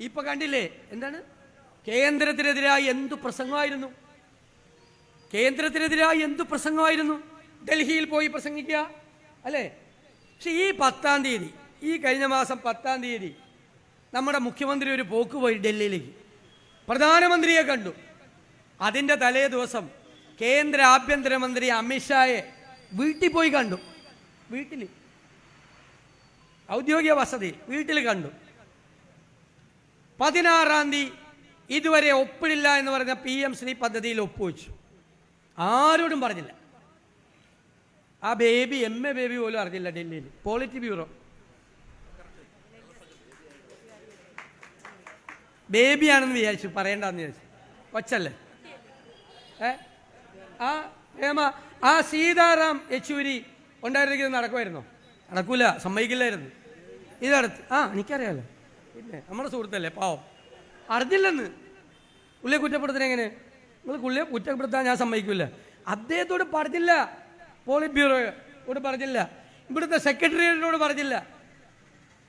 ഇപ്പൊ കണ്ടില്ലേ? എന്താണ്? കേന്ദ്രത്തിനെതിരായി എന്തു പ്രസംഗമായിരുന്നു? കേന്ദ്രത്തിനെതിരായി എന്തു പ്രസംഗമായിരുന്നു? ഡൽഹിയിൽ പോയി പ്രസംഗിക്കുക അല്ലേ? പക്ഷെ ഈ പത്താം തീയതി ഈ കഴിഞ്ഞ മാസം പത്താം തീയതി നമ്മുടെ മുഖ്യമന്ത്രി ഒരു പോക്ക് പോയി ഡൽഹിയിലേക്ക്. പ്രധാനമന്ത്രിയെ കണ്ടു. അതിന്റെ തലേ ദിവസം കേന്ദ്ര ആഭ്യന്തരമന്ത്രി അമിത്ഷായെ വീട്ടിൽ പോയി കണ്ടു. വീട്ടിൽ ഔദ്യോഗിക വസതി വീട്ടിൽ കണ്ടു. പതിനാറാം തീയതി ഇതുവരെ ഒപ്പിടില്ല എന്ന് പറഞ്ഞ പി എം ശ്രീ പദ്ധതിയിൽ ഒപ്പുവെച്ചു. ആരോടും പറഞ്ഞില്ല. ആ ബേബി എം എ ബേബി പോലും അറിഞ്ഞില്ല ഡൽഹിയിൽ. പോളിറ്റി ബ്യൂറോ ബേബിയാണെന്ന് വിചാരിച്ചു പറയണ്ടെന്ന് വിചാരിച്ചു. കൊച്ചല്ലേ ഏ? ആ ഹേമ ആ സീതാറാം യെച്ചൂരി ഉണ്ടായിരുന്നെങ്കിൽ നടക്കുമായിരുന്നോ? നടക്കൂല സമ്മതിക്കില്ലായിരുന്നു. ഇതടുത്ത് ആ എനിക്കറിയാലോ. പിന്നെ നമ്മുടെ സുഹൃത്തല്ലേ? പാവം. അറിഞ്ഞില്ലെന്ന്. പുള്ളിയെ കുറ്റപ്പെടുത്തുന്നത് എങ്ങനെ? നിങ്ങൾ പുള്ളിയെ കുറ്റപ്പെടുത്താൻ ഞാൻ സമ്മതിക്കില്ല അദ്ദേഹത്തോട് പറഞ്ഞില്ല. പോളിറ്റ് ബ്യൂറോയോട് പറഞ്ഞില്ല. ഇവിടുത്തെ സെക്രട്ടേറിയറ്റിനോട് പറഞ്ഞില്ല.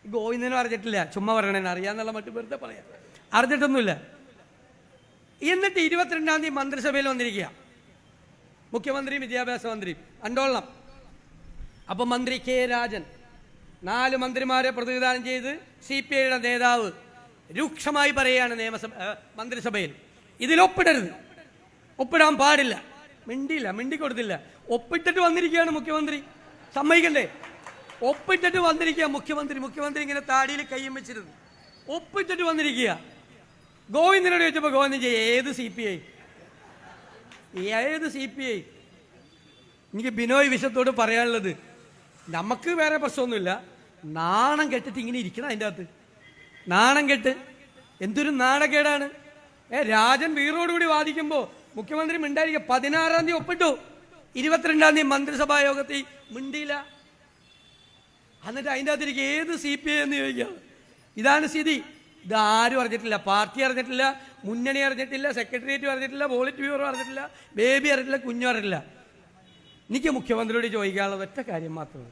ഗോവിന്ദനും അറിഞ്ഞിട്ടില്ല. ചുമ്മാ പറയണേ അറിയാന്നുള്ള മറ്റു വെറുതെ പറയാം. അറിഞ്ഞിട്ടൊന്നുമില്ല. എന്നിട്ട് ഇരുപത്തിരണ്ടാം തീയതി മന്ത്രിസഭയിൽ വന്നിരിക്കുക. മുഖ്യമന്ത്രിയും വിദ്യാഭ്യാസ മന്ത്രിയും. കണ്ടോളണം. അപ്പം മന്ത്രി കെ രാജൻ. നാല് മന്ത്രിമാരെ പ്രതിനിധാനം ചെയ്ത് സി പി ഐയുടെ നേതാവ് രൂക്ഷമായി പറയുകയാണ് നിയമസഭ മന്ത്രിസഭയിൽ. ഇതിൽ ഒപ്പിടരുത്. ഒപ്പിടാൻ പാടില്ല. മിണ്ടിയില്ല മിണ്ടി കൊടുത്തില്ല ഒപ്പിട്ടിട്ട് വന്നിരിക്കുകയാണ് മുഖ്യമന്ത്രി. സമ്മതിക്കണ്ടേ? ഒപ്പിട്ടിട്ട് വന്നിരിക്കുക മുഖ്യമന്ത്രി. മുഖ്യമന്ത്രി ഇങ്ങനെ താടിയിൽ കയ്യും വെച്ചിരുന്നു. ഒപ്പിട്ടിട്ട് വന്നിരിക്കുക. ഗോവിന്ദനോട് ചോദിച്ചപ്പോൾ ഗോവിന്ദൻ ചെയ്യ ഏത് സി പി ഐ ഏത് സി പി ഐ എനിക്ക് ബിനോയ് വിശത്തോട് പറയാനുള്ളത് നമുക്ക് വേറെ പ്രശ്നമൊന്നുമില്ല. നാണം കെട്ടിട്ട് ഇങ്ങനെ ഇരിക്കണം അതിന്റെ അകത്ത്. നാണം കെട്ട്. എന്തൊരു നാണക്കേടാണ്. ഏ രാജൻ വീറോടുകൂടി വാദിക്കുമ്പോൾ മുഖ്യമന്ത്രി മിണ്ടായിരിക്കുക പതിനാറാം തീയതി ഒപ്പിട്ടു. ഇരുപത്തിരണ്ടാം തീയതി മന്ത്രിസഭാ യോഗത്തിൽ മിണ്ടിയില്ല. എന്നിട്ട് അതിന്റെ അകത്തിരിക്കുക ഏത് സി പി ഐ എന്ന് ചോദിക്കുക ഇതാണ് സ്ഥിതി. ഇത് ആരും അറിഞ്ഞിട്ടില്ല. പാർട്ടി അറിഞ്ഞിട്ടില്ല. മുന്നണി അറിഞ്ഞിട്ടില്ല. സെക്രട്ടേറിയറ്റ് അറിഞ്ഞിട്ടില്ല. പോളിറ്റ് ബ്യൂറോ അറിഞ്ഞിട്ടില്ല. ബേബി അറിഞ്ഞിട്ടില്ല. കുഞ്ഞു അറിഞ്ഞിട്ടില്ല. എനിക്ക് മുഖ്യമന്ത്രിയോട് ചോദിക്കാനുള്ള ഒറ്റ കാര്യം മാത്രമേ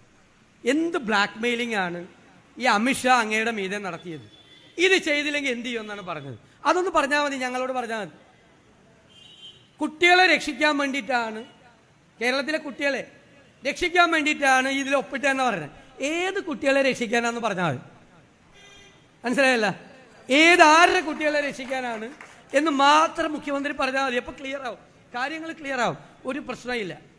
എന്ത് ബ്ലാക്ക് മെയിലിംഗ് ആണ് ഈ അമിത്ഷാ അങ്ങയുടെ മീതെ നടത്തിയത്? ഇത് ചെയ്തില്ലെങ്കിൽ എന്ത് ചെയ്യുമെന്നാണ് പറഞ്ഞത്. അതൊന്ന് പറഞ്ഞാൽ മതി ഞങ്ങളോട് പറഞ്ഞാൽ മതി. കുട്ടികളെ രക്ഷിക്കാൻ വേണ്ടിയിട്ടാണ് കേരളത്തിലെ കുട്ടികളെ രക്ഷിക്കാൻ വേണ്ടിയിട്ടാണ് ഇതിൽ ഒപ്പിട്ടെന്ന് പറഞ്ഞത് ഏത് കുട്ടികളെ രക്ഷിക്കാനാന്ന് പറഞ്ഞാൽ മതി. മനസ്സിലായല്ല? ഏത് ആരുടെ കുട്ടികളെ രക്ഷിക്കാനാണ് എന്ന് മാത്രം മുഖ്യമന്ത്രി പറഞ്ഞാൽ മതി. അപ്പോൾ ക്ലിയർ ആവും. കാര്യങ്ങൾ ക്ലിയർ ആവും. ഒരു പ്രശ്നമില്ല.